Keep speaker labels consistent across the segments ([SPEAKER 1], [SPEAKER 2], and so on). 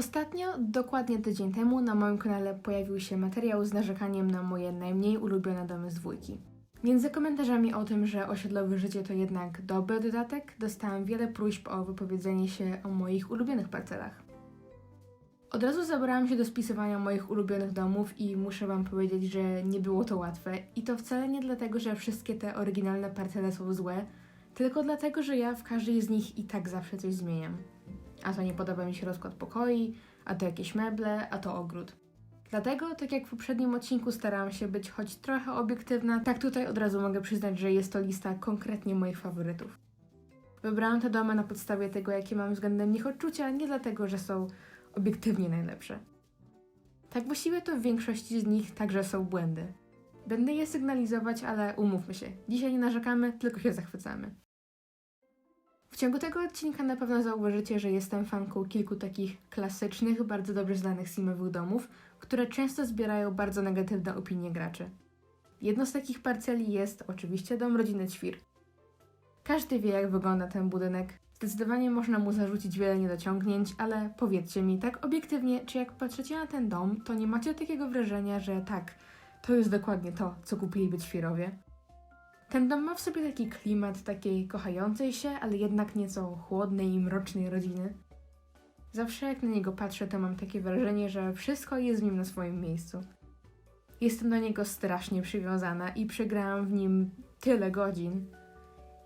[SPEAKER 1] Ostatnio, dokładnie tydzień temu, na moim kanale pojawił się materiał z narzekaniem na moje najmniej ulubione domy z dwójki. Między komentarzami o tym, że osiedlowe życie to jednak dobry dodatek, dostałam wiele próśb o wypowiedzenie się o moich ulubionych parcelach. Od razu zabrałam się do spisywania moich ulubionych domów i muszę Wam powiedzieć, że nie było to łatwe. I to wcale nie dlatego, że wszystkie te oryginalne parcele są złe, tylko dlatego, że ja w każdej z nich i tak zawsze coś zmieniam. A to nie podoba mi się rozkład pokoi, a to jakieś meble, a to ogród. Dlatego, tak jak w poprzednim odcinku starałam się być choć trochę obiektywna, tak tutaj od razu mogę przyznać, że jest to lista konkretnie moich faworytów. Wybrałam te domy na podstawie tego, jakie mam względem nich odczucia, nie dlatego, że są obiektywnie najlepsze. Tak właściwie to w większości z nich także są błędy. Będę je sygnalizować, ale umówmy się, dzisiaj nie narzekamy, tylko się zachwycamy. W ciągu tego odcinka na pewno zauważycie, że jestem fanką kilku takich klasycznych, bardzo dobrze znanych simowych domów, które często zbierają bardzo negatywne opinie graczy. Jedną z takich parceli jest oczywiście dom rodziny Ćwir. Każdy wie, jak wygląda ten budynek. Zdecydowanie można mu zarzucić wiele niedociągnięć, ale powiedzcie mi tak obiektywnie, czy jak patrzycie na ten dom, to nie macie takiego wrażenia, że tak, to jest dokładnie to, co kupiliby Ćwirowie? Ten dom ma w sobie taki klimat takiej kochającej się, ale jednak nieco chłodnej i mrocznej rodziny. Zawsze jak na niego patrzę, to mam takie wrażenie, że wszystko jest w nim na swoim miejscu. Jestem do niego strasznie przywiązana i przegrałam w nim tyle godzin.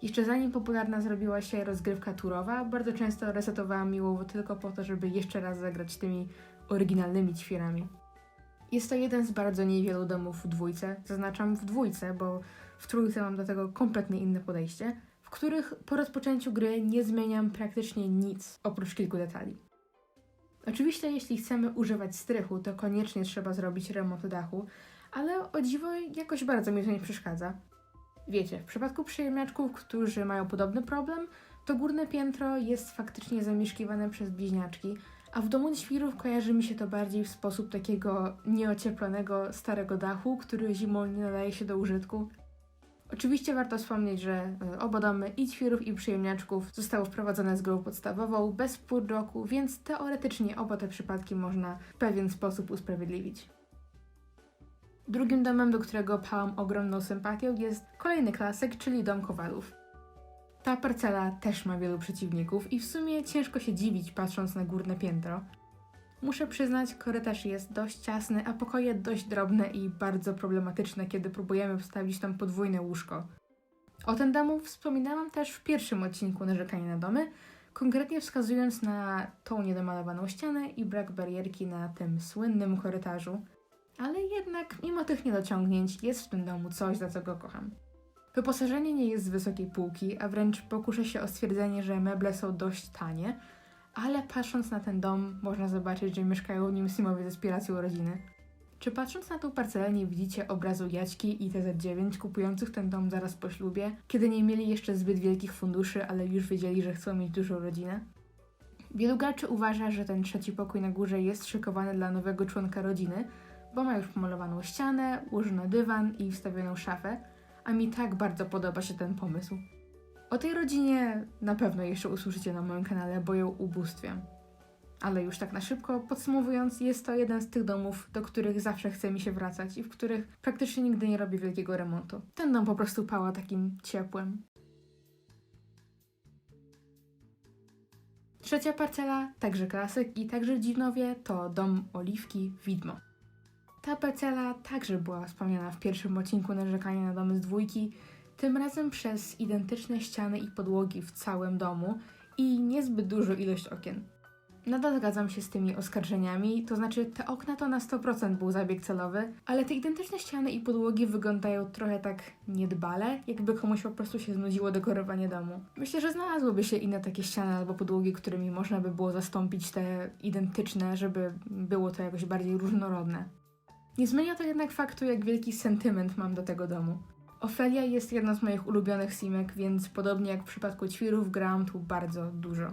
[SPEAKER 1] Jeszcze zanim popularna zrobiła się rozgrywka turowa, bardzo często resetowałam miłowo tylko po to, żeby jeszcze raz zagrać tymi oryginalnymi ćwierami. Jest to jeden z bardzo niewielu domów w dwójce, zaznaczam w dwójce, bo w trójce mam do tego kompletnie inne podejście, w których po rozpoczęciu gry nie zmieniam praktycznie nic oprócz kilku detali. Oczywiście, jeśli chcemy używać strychu, to koniecznie trzeba zrobić remont dachu, ale o dziwo jakoś bardzo mi to nie przeszkadza. Wiecie, w przypadku przyjemniaczków, którzy mają podobny problem, to górne piętro jest faktycznie zamieszkiwane przez bliźniaczki, a w domu świrów kojarzy mi się to bardziej w sposób takiego nieocieplonego starego dachu, który zimą nie nadaje się do użytku. Oczywiście warto wspomnieć, że e, oba domy i ćwirów i przyjemniaczków zostały wprowadzone z grą podstawową bez półroku, więc teoretycznie oba te przypadki można w pewien sposób usprawiedliwić. Drugim domem, do którego pałam ogromną sympatią, jest kolejny klasyk, czyli dom Kowalów. Ta parcela też ma wielu przeciwników i w sumie ciężko się dziwić patrząc na górne piętro. Muszę przyznać, korytarz jest dość ciasny, a pokoje dość drobne i bardzo problematyczne, kiedy próbujemy wstawić tam podwójne łóżko. O ten domu wspominałam też w pierwszym odcinku Narzekanie na domy, konkretnie wskazując na tą niedomalowaną ścianę i brak barierki na tym słynnym korytarzu. Ale jednak, mimo tych niedociągnięć, jest w tym domu coś, za co go kocham. Wyposażenie nie jest z wysokiej półki, a wręcz pokuszę się o stwierdzenie, że meble są dość tanie, ale patrząc na ten dom, można zobaczyć, że mieszkają w nim simowie z aspiracją rodziny. Czy patrząc na tą parcelę nie widzicie obrazu Jaćki i TZ9 kupujących ten dom zaraz po ślubie, kiedy nie mieli jeszcze zbyt wielkich funduszy, ale już wiedzieli, że chcą mieć dużą rodzinę? Wielu graczy uważa, że ten trzeci pokój na górze jest szykowany dla nowego członka rodziny, bo ma już pomalowaną ścianę, ułożony dywan i wstawioną szafę, a mi tak bardzo podoba się ten pomysł. O tej rodzinie na pewno jeszcze usłyszycie na moim kanale, bo ją ubóstwiam. Ale już tak na szybko, podsumowując, jest to jeden z tych domów, do których zawsze chce mi się wracać i w których praktycznie nigdy nie robię wielkiego remontu. Ten dom po prostu pała takim ciepłem. Trzecia parcela, także klasyk i także Dziwnowie, to dom Oliwki Widmo. Ta parcela także była wspomniana w pierwszym odcinku narzekania na domy z dwójki, tym razem przez identyczne ściany i podłogi w całym domu i niezbyt dużą ilość okien. Nadal zgadzam się z tymi oskarżeniami, to znaczy te okna to na 100% był zabieg celowy, ale te identyczne ściany i podłogi wyglądają trochę tak niedbale, jakby komuś po prostu się znudziło dekorowanie domu. Myślę, że znalazłyby się inne takie ściany albo podłogi, którymi można by było zastąpić te identyczne, żeby było to jakoś bardziej różnorodne. Nie zmienia to jednak faktu, jak wielki sentyment mam do tego domu. Ofelia jest jedną z moich ulubionych simek, więc podobnie jak w przypadku ćwirów, grałam tu bardzo dużo.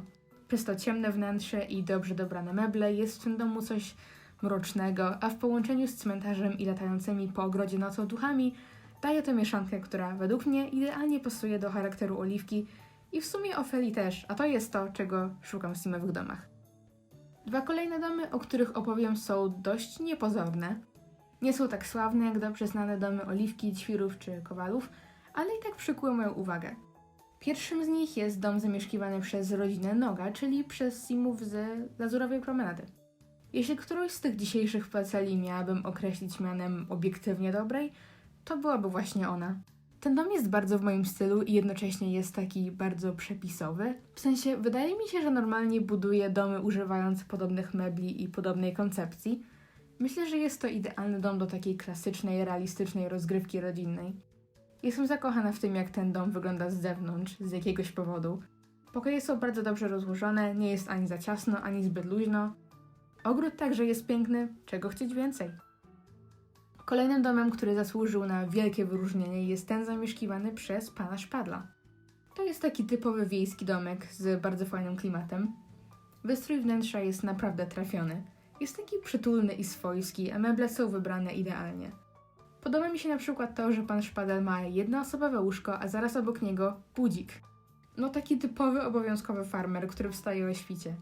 [SPEAKER 1] Przez to ciemne wnętrze i dobrze dobrane meble jest w tym domu coś mrocznego, a w połączeniu z cmentarzem i latającymi po ogrodzie nocą duchami daje to mieszankę, która według mnie idealnie pasuje do charakteru Oliwki i w sumie Ofeli też, a to jest to, czego szukam w simowych domach. Dwa kolejne domy, o których opowiem, są dość niepozorne. Nie są tak sławne jak dobrze znane domy Oliwki, Ćwirów czy Kowalów, ale i tak przykuły moją uwagę. Pierwszym z nich jest dom zamieszkiwany przez rodzinę Noga, czyli przez Simów z Lazurowej Promenady. Jeśli którąś z tych dzisiejszych parceli miałabym określić mianem obiektywnie dobrej, to byłaby właśnie ona. Ten dom jest bardzo w moim stylu i jednocześnie jest taki bardzo przepisowy. W sensie, wydaje mi się, że normalnie buduję domy używając podobnych mebli i podobnej koncepcji. Myślę, że jest to idealny dom do takiej klasycznej, realistycznej rozgrywki rodzinnej. Jestem zakochana w tym, jak ten dom wygląda z zewnątrz, z jakiegoś powodu. Pokoje są bardzo dobrze rozłożone, nie jest ani za ciasno, ani zbyt luźno. Ogród także jest piękny, czego chcieć więcej. Kolejnym domem, który zasłużył na wielkie wyróżnienie, jest ten zamieszkiwany przez pana Szpadla. To jest taki typowy wiejski domek z bardzo fajnym klimatem. Wystrój wnętrza jest naprawdę trafiony. Jest taki przytulny i swojski, a meble są wybrane idealnie. Podoba mi się na przykład to, że pan Szpadel ma jednoosobowe łóżko, a zaraz obok niego budzik. No taki typowy obowiązkowy farmer, który wstaje o świcie.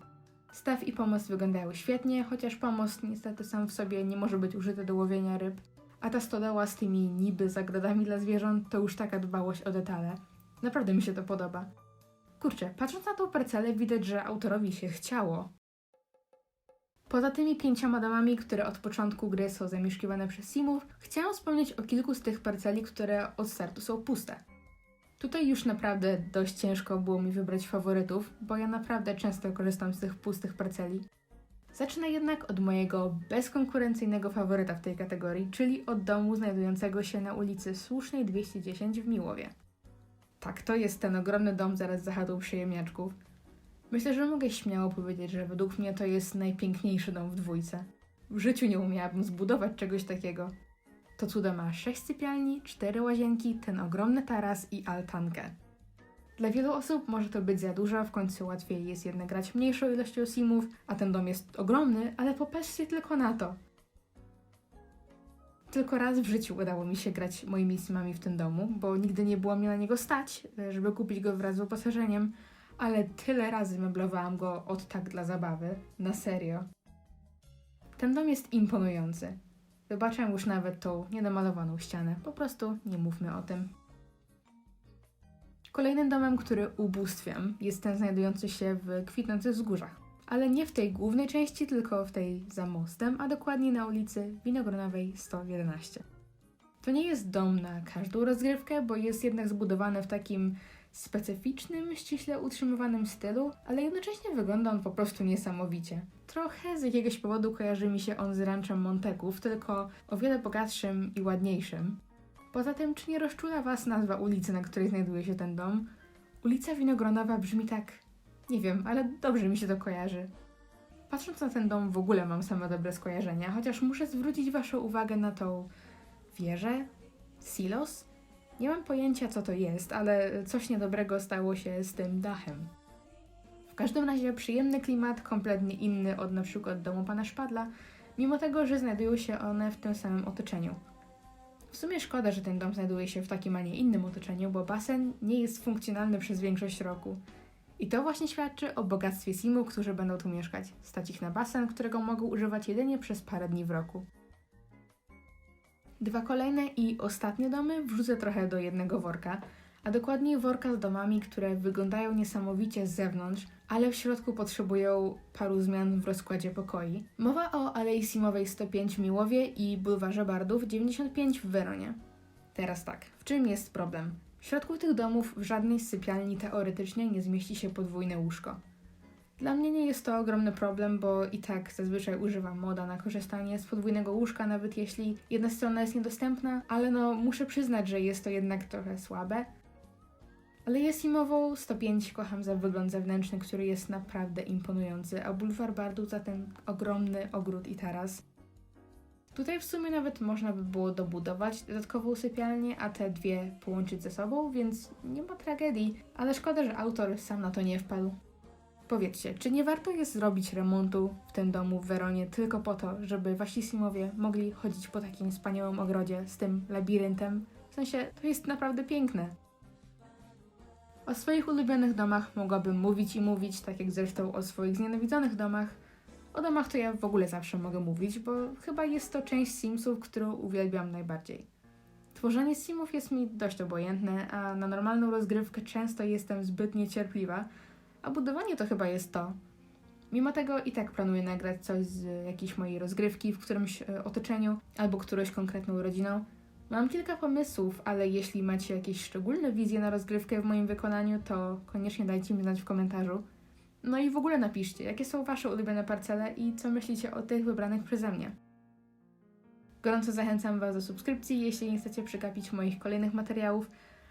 [SPEAKER 1] Staw i pomost wyglądają świetnie, chociaż pomost niestety sam w sobie nie może być użyty do łowienia ryb, a ta stodoła z tymi niby zagrodami dla zwierząt to już taka dbałość o detale. Naprawdę mi się to podoba. Kurczę, patrząc na tą parcelę widać, że autorowi się chciało. Poza tymi pięcioma domami, które od początku gry są zamieszkiwane przez Simów, chciałam wspomnieć o kilku z tych parceli, które od startu są puste. Tutaj już naprawdę dość ciężko było mi wybrać faworytów, bo ja naprawdę często korzystam z tych pustych parceli. Zacznę jednak od mojego bezkonkurencyjnego faworyta w tej kategorii, czyli od domu znajdującego się na ulicy Słusznej 210 w Miłowie. Tak, to jest ten ogromny dom zaraz za chatą przyjemniaczków. Myślę, że mogę śmiało powiedzieć, że według mnie to jest najpiękniejszy dom w dwójce. W życiu nie umiałabym zbudować czegoś takiego. To cudo ma sześć sypialni, cztery łazienki, ten ogromny taras i altankę. Dla wielu osób może to być za dużo, w końcu łatwiej jest jednak grać mniejszą ilością simów, a ten dom jest ogromny, ale popatrzcie tylko na to. Tylko raz w życiu udało mi się grać moimi simami w tym domu, bo nigdy nie było mi na niego stać, żeby kupić go wraz z wyposażeniem, ale tyle razy meblowałam go od tak dla zabawy, na serio. Ten dom jest imponujący. Wybaczam już nawet tą niedomalowaną ścianę, po prostu nie mówmy o tym. Kolejnym domem, który ubóstwiam, jest ten znajdujący się w kwitnących wzgórzach. Ale nie w tej głównej części, tylko w tej za mostem, a dokładnie na ulicy Winogronowej 111. To nie jest dom na każdą rozgrywkę, bo jest jednak zbudowany w takim specyficznym, ściśle utrzymywanym stylu, ale jednocześnie wygląda on po prostu niesamowicie. Trochę z jakiegoś powodu kojarzy mi się on z ranchem Monteków, tylko o wiele bogatszym i ładniejszym. Poza tym, czy nie rozczula Was nazwa ulicy, na której znajduje się ten dom? Ulica Winogronowa brzmi tak, nie wiem, ale dobrze mi się to kojarzy. Patrząc na ten dom, w ogóle mam same dobre skojarzenia, chociaż muszę zwrócić Waszą uwagę na tą wieżę? Silos? Nie mam pojęcia, co to jest, ale coś niedobrego stało się z tym dachem. W każdym razie przyjemny klimat, kompletnie inny od na przykład domu pana Szpadla, mimo tego, że znajdują się one w tym samym otoczeniu. W sumie szkoda, że ten dom znajduje się w takim, a nie innym otoczeniu, bo basen nie jest funkcjonalny przez większość roku. I to właśnie świadczy o bogactwie Simu, którzy będą tu mieszkać. Stać ich na basen, którego mogą używać jedynie przez parę dni w roku. Dwa kolejne i ostatnie domy wrzucę trochę do jednego worka, a dokładniej worka z domami, które wyglądają niesamowicie z zewnątrz, ale w środku potrzebują paru zmian w rozkładzie pokoi. Mowa o Alei Simowej 105 w Miłowie i Bulwarze Bardów 95 w Weronie. Teraz tak, w czym jest problem? W środku tych domów w żadnej sypialni teoretycznie nie zmieści się podwójne łóżko. Dla mnie nie jest to ogromny problem, bo i tak zazwyczaj używam moda na korzystanie z podwójnego łóżka, nawet jeśli jedna strona jest niedostępna, ale no muszę przyznać, że jest to jednak trochę słabe. Ale jest imową 105 kocham za wygląd zewnętrzny, który jest naprawdę imponujący, a Bulwar Bardów za ten ogromny ogród i taras. Tutaj w sumie nawet można by było dobudować dodatkową sypialnię, a te dwie połączyć ze sobą, więc nie ma tragedii, ale szkoda, że autor sam na to nie wpadł. Powiedzcie, czy nie warto jest zrobić remontu w tym domu w Weronie tylko po to, żeby wasi Simowie mogli chodzić po takim wspaniałym ogrodzie z tym labiryntem? W sensie, to jest naprawdę piękne. O swoich ulubionych domach mogłabym mówić i mówić, tak jak zresztą o swoich znienawidzonych domach, O domach to ja w ogóle zawsze mogę mówić, bo chyba jest to część Simsów, którą uwielbiam najbardziej. Tworzenie Simów jest mi dość obojętne, a na normalną rozgrywkę często jestem zbyt niecierpliwa, a budowanie to chyba jest to. Mimo tego i tak planuję nagrać coś z jakiejś mojej rozgrywki w którymś e, otoczeniu albo którąś konkretną rodziną. Mam kilka pomysłów, ale jeśli macie jakieś szczególne wizje na rozgrywkę w moim wykonaniu, to koniecznie dajcie mi znać w komentarzu. No i w ogóle napiszcie, jakie są Wasze ulubione parcele i co myślicie o tych wybranych przeze mnie. Gorąco zachęcam Was do subskrypcji, jeśli nie chcecie przegapić moich kolejnych materiałów.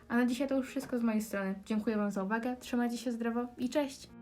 [SPEAKER 1] A na dzisiaj to już wszystko z mojej strony. Dziękuję Wam za uwagę, trzymajcie się zdrowo i cześć!